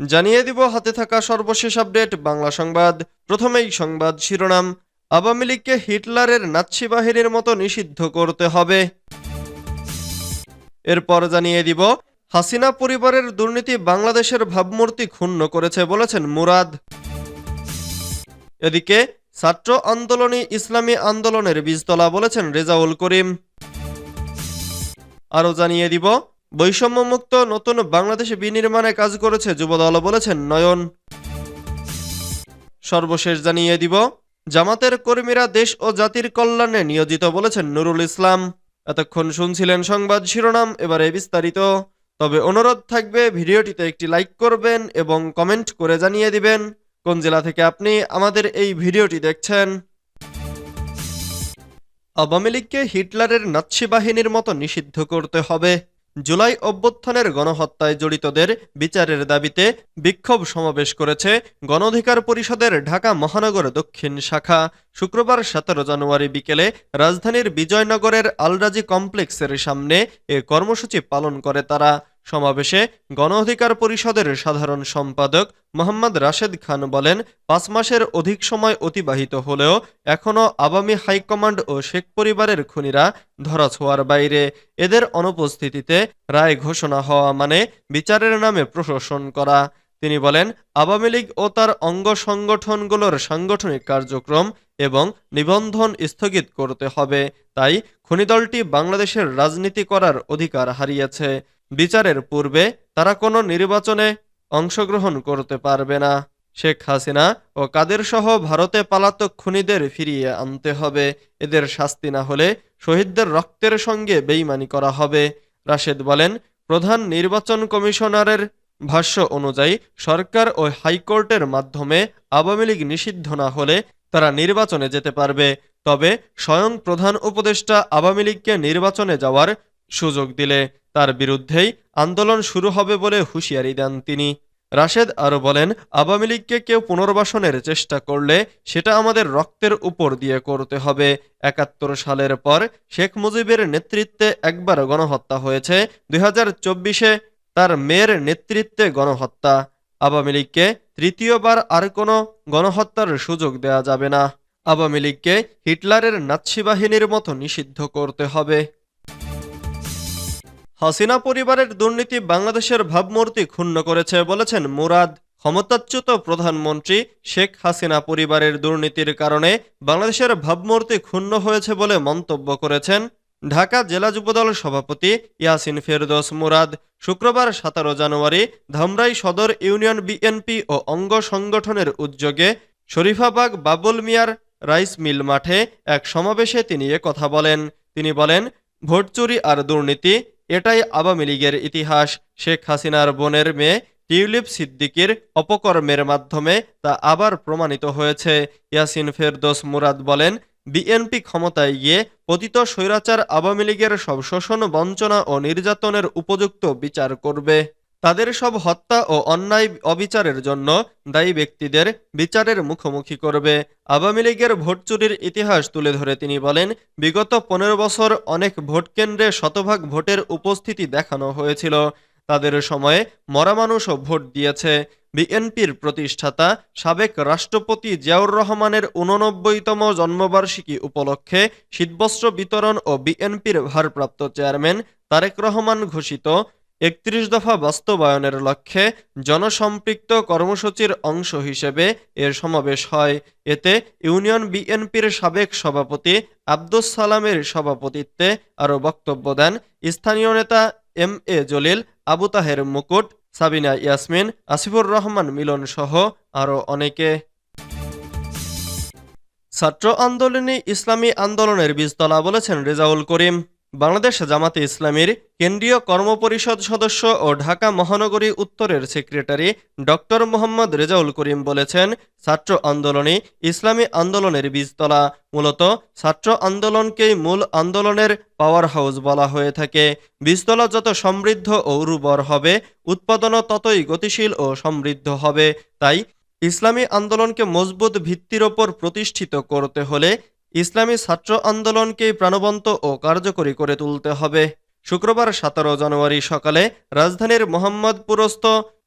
জানিয়ে দিব হাতে থাকা সর্বশেষ আপডেট, বাংলা সংবাদ। প্রথমেই সংবাদ শিরোনাম, আওয়ামী লীগকে হিটলারের নাৎসি বাহিনীর মতো নিষিদ্ধ করতে হবে। এরপর জানিয়ে দিব, হাসিনা পরিবারের দুর্নীতি বাংলাদেশের ভাবমূর্তি ক্ষুণ্ণ করেছে বলেছেন মুরাদ। এদিকে, ছাত্র আন্দোলনী ইসলামী আন্দোলনের বীজতলা বলেছেন রেজাউল করিম। আরও জানিয়ে দিব বৈষম্যমুক্ত নতুন বাংলাদেশে বিনির্মাণে কাজ করেছে যুবদল বলেছেন নয়ন। সর্বশেষ জানিয়ে দিব, জামাতের কর্মীরা দেশ ও জাতির কল্যাণে নিয়োজিত বলেছেন নুরুল ইসলাম। এতক্ষণ শুনছিলেন সংবাদ শিরোনাম, এবারে বিস্তারিত। তবে অনুরোধ থাকবে, ভিডিওটিতে একটি লাইক করবেন এবং কমেন্ট করে জানিয়ে দিবেন কোন জেলা থেকে আপনি আমাদের এই ভিডিওটি দেখছেন। আওয়ামী লীগকে হিটলারের নাৎসি বাহিনীর মতো নিষিদ্ধ করতে হবে। জুলাই অভ্যুত্থানের গণহত্যায় জড়িতদের বিচারের দাবিতে বিক্ষোভ সমাবেশ করেছে গণঅধিকার পরিষদের ঢাকা মহানগর দক্ষিণ শাখা। শুক্রবার সতেরো জানুয়ারি বিকেলে রাজধানীর বিজয়নগরের আলরাজি কমপ্লেক্সের সামনে এ কর্মসূচি পালন করে তারা। সমাবেশে গণ অধিকার পরিষদের সাধারণ সম্পাদক মোহাম্মদ রাশেদ খান বলেন, পাঁচ মাসের অধিক সময় অতিবাহিত হলেও এখনও আওয়ামী হাইকমান্ড ও শেখ পরিবারের খুনিরা ধরাছোঁয়ার বাইরে। এদের অনুপস্থিতিতে রায় ঘোষণা হওয়া মানে বিচারের নামে প্রশাসন করা। তিনি বলেন, আওয়ামী লীগ ও তার অঙ্গ সংগঠনগুলোর সাংগঠনিক কার্যক্রম এবং নিবন্ধন স্থগিত করতে হবে। তাই খুনিদলটি বাংলাদেশের রাজনীতি করার অধিকার হারিয়েছে। বিচারের পূর্বে তারা কোনো নির্বাচনে অংশগ্রহণ করতে পারবে না। শেখ হাসিনা ও কাদের সহ ভারতে পালাতক খুনিদের ফিরিয়ে আনতে হবে। এদের শাস্তি না হলে শহীদদের রক্তের সঙ্গে বেইমানি করা হবে। রাশেদ বলেন, প্রধান নির্বাচন কমিশনারের ভাষ্য অনুযায়ী সরকার ও হাইকোর্টের মাধ্যমে আওয়ামী লীগ নিষিদ্ধ না হলে তারা নির্বাচনে যেতে পারবে। তবে স্বয়ং প্রধান উপদেষ্টা আওয়ামী লীগকে নির্বাচনে যাওয়ার সুযোগ দিলে তার বিরুদ্ধেই আন্দোলন শুরু হবে বলে হুঁশিয়ারি দেন তিনি। রাশেদ আরও বলেন, আওয়ামী লীগকে কেউ পুনর্বাসনের চেষ্টা করলে সেটা আমাদের রক্তের উপর দিয়ে করতে হবে। একাত্তর সালের পর শেখ মুজিবের নেতৃত্বে একবার গণহত্যা হয়েছে। দুই হাজার তার মেয়ের নেতৃত্বে গণহত্যা। আওয়ামী লীগকে তৃতীয়বার আর কোনো গণহত্যার সুযোগ দেয়া যাবে না। আওয়ামী লীগকে হিটলারের নাৎসি বাহিনীর মতো নিষিদ্ধ করতে হবে। হাসিনা পরিবারের দুর্নীতি বাংলাদেশের ভাবমূর্তি ক্ষুণ্ণ করেছে বলেছেন মুরাদ। ক্ষমতাচ্যুত প্রধানমন্ত্রী শেখ হাসিনা পরিবারের দুর্নীতির কারণে বাংলাদেশের ভাবমূর্তি ক্ষুণ্ণ হয়েছে বলে মন্তব্য করেছেন ঢাকা জেলা যুবদল সভাপতি ইয়াসিন ফেরদোস মুরাদ। শুক্রবার সতেরো জানুয়ারি ধামরাই সদর ইউনিয়ন বিএনপি ও অঙ্গ সংগঠনের উদ্যোগে শরীফাবাগ বাবুল মিয়ার রাইস মিল মাঠে এক সমাবেশে তিনি এ কথা বলেন। তিনি বলেন ভোট চুরি আর দুর্নীতি এটাই আওয়ামী লীগের ইতিহাস। শেখ হাসিনার বোনের মেয়ে টিউলিপ সিদ্দিকির অপকর্মের মাধ্যমে তা আবার প্রমাণিত হয়েছে। ইয়াসিন ফেরদোস মুরাদ বলেন, বিএনপি ক্ষমতায় গিয়ে পতিত স্বৈরাচার আওয়ামী লীগের সব শোষণ, বঞ্চনা ও নির্যাতনের উপযুক্ত বিচার করবে। তাদের সব হত্যা ও অন্যায় অবিচারের জন্য দায়ী ব্যক্তিদের বিচারের মুখোমুখি করবে। আওয়ামী লীগের ভোট চুরির ইতিহাস তুলে ধরে তিনি বলেন, বিগত পনেরো বছর অনেক ভোট কেন্দ্রে শতভাগ ভোটের উপস্থিতি দেখানো হয়েছিল। তাদের সময়ে মরা মানুষও ভোট দিয়েছে। বিএনপির প্রতিষ্ঠাতা, সাবেক রাষ্ট্রপতি জিয়াউর রহমানের উননব্বইতম জন্মবার্ষিকী উপলক্ষে শীতবস্ত্র বিতরণ ও বিএনপির ভারপ্রাপ্ত চেয়ারম্যান তারেক রহমান ঘোষিত একত্রিশ দফা বাস্তবায়নের লক্ষ্যে জনসম্পৃক্ত কর্মসূচির অংশ হিসেবে এর সমাবেশ হয়। এতে ইউনিয়ন বিএনপির সাবেক সভাপতি আব্দুস সালামের সভাপতিত্বে আরও বক্তব্য দেন স্থানীয় নেতা এম এ জলিল, আবু তাহের মুকুট, সাবিনা ইয়াসমিন, আসিফুর রহমান মিলন সহ আরও অনেকে। ছাত্র আন্দোলনে ইসলামী আন্দোলনের বীজতলা বলেছেন রেজাউল করিম। বাংলাদেশ জামাতে ইসলামীর কেন্দ্রীয় কর্মপরিষদ সদস্য ও ঢাকা মহানগরী উত্তরের সেক্রেটারি ডক্টর মোহাম্মদ রেজাউল করিম বলেছেন, ছাত্র আন্দোলনে ইসলামী আন্দোলনের বীজতলা। মূলত ছাত্র আন্দোলনকেই মূল আন্দোলনের পাওয়ার হাউস বলা হয়ে থাকে। বীজতলা যত সমৃদ্ধ ও উর্বর হবে, উৎপাদনও ততই গতিশীল ও সমৃদ্ধ হবে। তাই ইসলামী আন্দোলনকে মজবুত ভিত্তির ওপর প্রতিষ্ঠিত করতে হলে ইসলামী ছাত্র আন্দোলনকে প্রাণবন্ত ও কার্যকরী করে তুলতে হবে। শুক্রবার সতেরো জানুয়ারি সকালে রাজধানীর মোহাম্মদপুরস্থ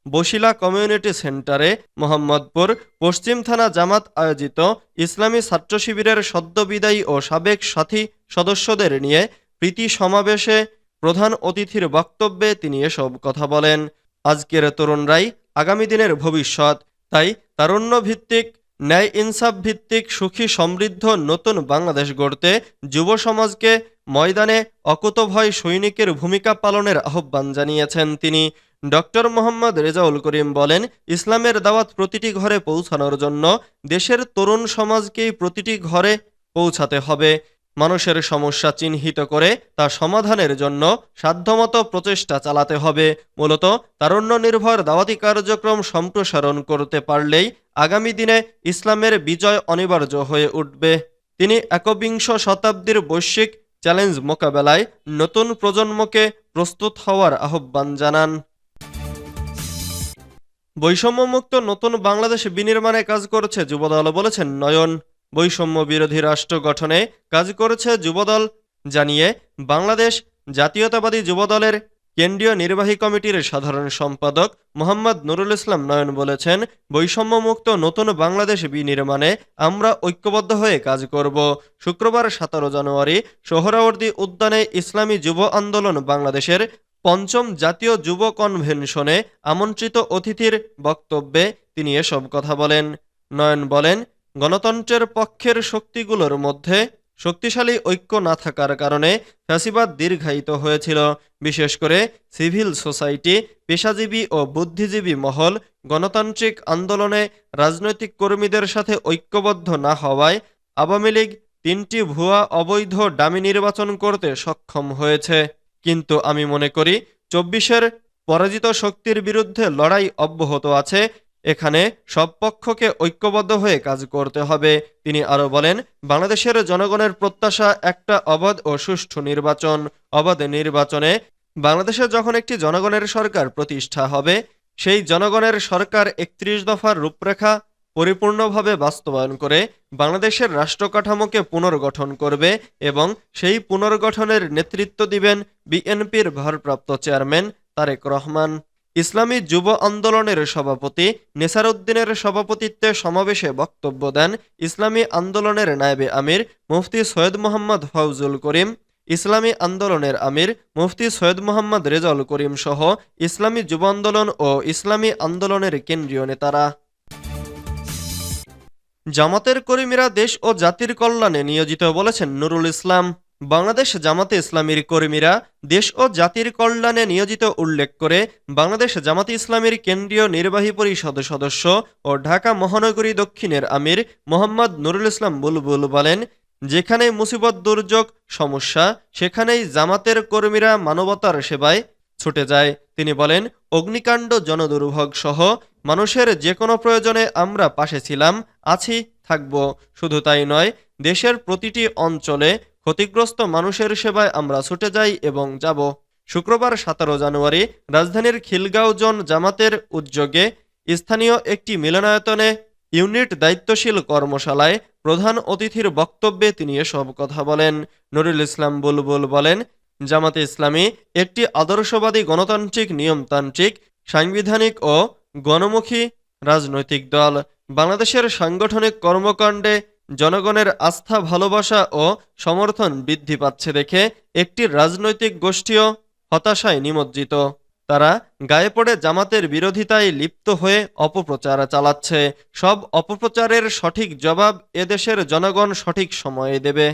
বশিলা কমিউনিটি সেন্টারে মোহাম্মদপুর পশ্চিম থানা জামাত আয়োজিত ইসলামী ছাত্র শিবিরের সদ্য বিদায়ী ও সাবেক সাথী সদস্যদের নিয়ে প্রীতি সমাবেশে প্রধান অতিথির বক্তব্যে তিনি এসব কথা বলেন। আজকের তরুণরাই আগামী দিনের ভবিষ্যৎ, তাই তারুণ্য ভিত্তিক ন্যায় ইনসাফ ভিত্তিক সুখী সমৃদ্ধ নতুন বাংলাদেশ গড়তে যুব সমাজকে ময়দানে অকুতভয় সৈনিকের ভূমিকা পালনের আহ্বান জানিয়েছেন তিনি। ডক্টর মোহাম্মদ রেজাউল করিম বলেন, ইসলামের দাওয়াত প্রতিটি ঘরে পৌঁছানোর জন্য দেশের তরুণ সমাজকেই প্রতিটি ঘরে পৌঁছাতে হবে। মানুষের সমস্যা চিহ্নিত করে তা সমাধানের জন্য সাধ্যমতো প্রচেষ্টা চালাতে হবে। মূলত তারুণ্য নির্ভর দাওয়াতি কার্যক্রম সম্প্রসারণ করতে পারলেই আগামী দিনে ইসলামের বিজয় অনিবার্য হয়ে উঠবে। তিনি একবিংশ শতাব্দীর বৈশ্বিক চ্যালেঞ্জ মোকাবেলায় নতুন প্রজন্মকে প্রস্তুত হওয়ার আহ্বান জানান। বৈষম্যমুক্ত নতুন বাংলাদেশ বিনির্মাণে কাজ করছে যুবদল বলেছেন নয়ন। বৈষম্য বিরোধী রাষ্ট্র গঠনে কাজ করেছে যুবদল, জানিয়ে বাংলাদেশ জাতীয়তাবাদী যুবদলের কেন্দ্রীয় নির্বাহী কমিটির সাধারণ সম্পাদক মোহাম্মদ নুরুল ইসলাম নয়ন বলেছেন, বৈষম্যমুক্ত নতুন বাংলাদেশ বিনির্মাণে আমরা ঐক্যবদ্ধ হয়ে কাজ করব। শুক্রবার সতেরো জানুয়ারি সোহরাওয়ার্দী উদ্যানে ইসলামী যুব আন্দোলন বাংলাদেশের পঞ্চম জাতীয় যুব কনভেনশনে আমন্ত্রিত অতিথির বক্তব্যে তিনি এসব কথা বলেন। নয়ন বলেন গণতন্ত্রের পক্ষের শক্তিগুলোর মধ্যে শক্তিশালী ঐক্য না থাকার কারণে ফ্যাসিবাদ দীর্ঘায়িত হয়েছিল। বিশেষ করে সিভিল সোসাইটি, পেশাজীবী ও বুদ্ধিজীবী মহল গণতান্ত্রিক আন্দোলনে রাজনৈতিক কর্মীদের সাথে ঐক্যবদ্ধ না হওয়ায় আওয়ামী লীগ তিনটি ভুয়া অবৈধ ডামি নির্বাচন করতে সক্ষম হয়েছে। কিন্তু আমি মনে করি, চব্বিশের পরাজিত শক্তির বিরুদ্ধে লড়াই অব্যাহত আছে এখানে সব পক্ষকে ঐক্যবদ্ধ হয়ে কাজ করতে হবে। তিনি আরও বলেন, বাংলাদেশের জনগণের প্রত্যাশা একটা অবাধ ও সুষ্ঠু নির্বাচন। অবাধ নির্বাচনে বাংলাদেশে যখন একটি জনগণের সরকার প্রতিষ্ঠা হবে, সেই জনগণের সরকার একত্রিশ দফার রূপরেখা পরিপূর্ণভাবে বাস্তবায়ন করে বাংলাদেশের রাষ্ট্রকাঠামোকে পুনর্গঠন করবে এবং সেই পুনর্গঠনের নেতৃত্ব দিবেন বিএনপির ভারপ্রাপ্ত চেয়ারম্যান তারেক রহমান। ইসলামী যুব আন্দোলনের সভাপতি নেসারউদ্দিনের সভাপতিত্বে সমাবেশে বক্তব্য দেন ইসলামী আন্দোলনের নায়েবে আমির মুফতি সৈয়দ মোহাম্মদ ফাউজুল করিম, ইসলামী আন্দোলনের আমির মুফতি সৈয়দ মোহাম্মদ রেজাউল করিম সহ ইসলামী যুব আন্দোলন ও ইসলামী আন্দোলনের কেন্দ্রীয় নেতারা। জামাতের কর্মীরা দেশ ও জাতির কল্যাণে নিয়োজিত বলেছেন নুরুল ইসলাম। বাংলাদেশ জামাতে ইসলামীর কর্মীরা দেশ ও জাতির কল্যাণে নিয়োজিত উল্লেখ করে বাংলাদেশ জামাতে ইসলামীর কেন্দ্রীয় নির্বাহী পরিষদ সদস্য ও ঢাকা মহানগরী দক্ষিণের আমির মোহাম্মদ নুরুল ইসলাম বুলবুল বলেন, যেখানে মুসিবত, দুর্যোগ, সমস্যা, সেখানেই জামাতের কর্মীরা মানবতার সেবায় ছুটে যায়। তিনি বলেন, অগ্নিকাণ্ড, জনদুর্ভোগ সহ মানুষের যে কোনো প্রয়োজনে আমরা পাশে ছিলাম, আছি, থাকব। শুধু তাই নয়, দেশের প্রতিটি অঞ্চলে ক্ষতিগ্রস্ত মানুষের সেবায় আমরা ছুটে যাই এবং যাব। শুক্রবার সতেরো জানুয়ারি রাজধানীর খিলগাঁও জন জামাতের উদ্যোগে স্থানীয় একটি মিলনায়তনে ইউনিট দায়িত্বশীল কর্মশালায় প্রধান অতিথির বক্তব্যে তিনি এসব কথা বলেন। নুরুল ইসলাম বুলবুল বলেন, জামাতে ইসলামী একটি আদর্শবাদী গণতান্ত্রিক, নিয়মতান্ত্রিক, সাংবিধানিক ও গণমুখী রাজনৈতিক দল। বাংলাদেশের সাংগঠনিক কর্মকাণ্ডে জনগণের আস্থা, ভালোবাসা ও সমর্থন বৃদ্ধি পাচ্ছে দেখে একটি রাজনৈতিক গোষ্ঠীও হতাশায় নিমজ্জিত। তারা গায়ে পড়ে জামাতের বিরোধিতায় লিপ্ত হয়ে অপপ্রচার চালাচ্ছে। সব অপপ্রচারের সঠিক জবাব এদেশের জনগণ সঠিক সময়ে দেবে।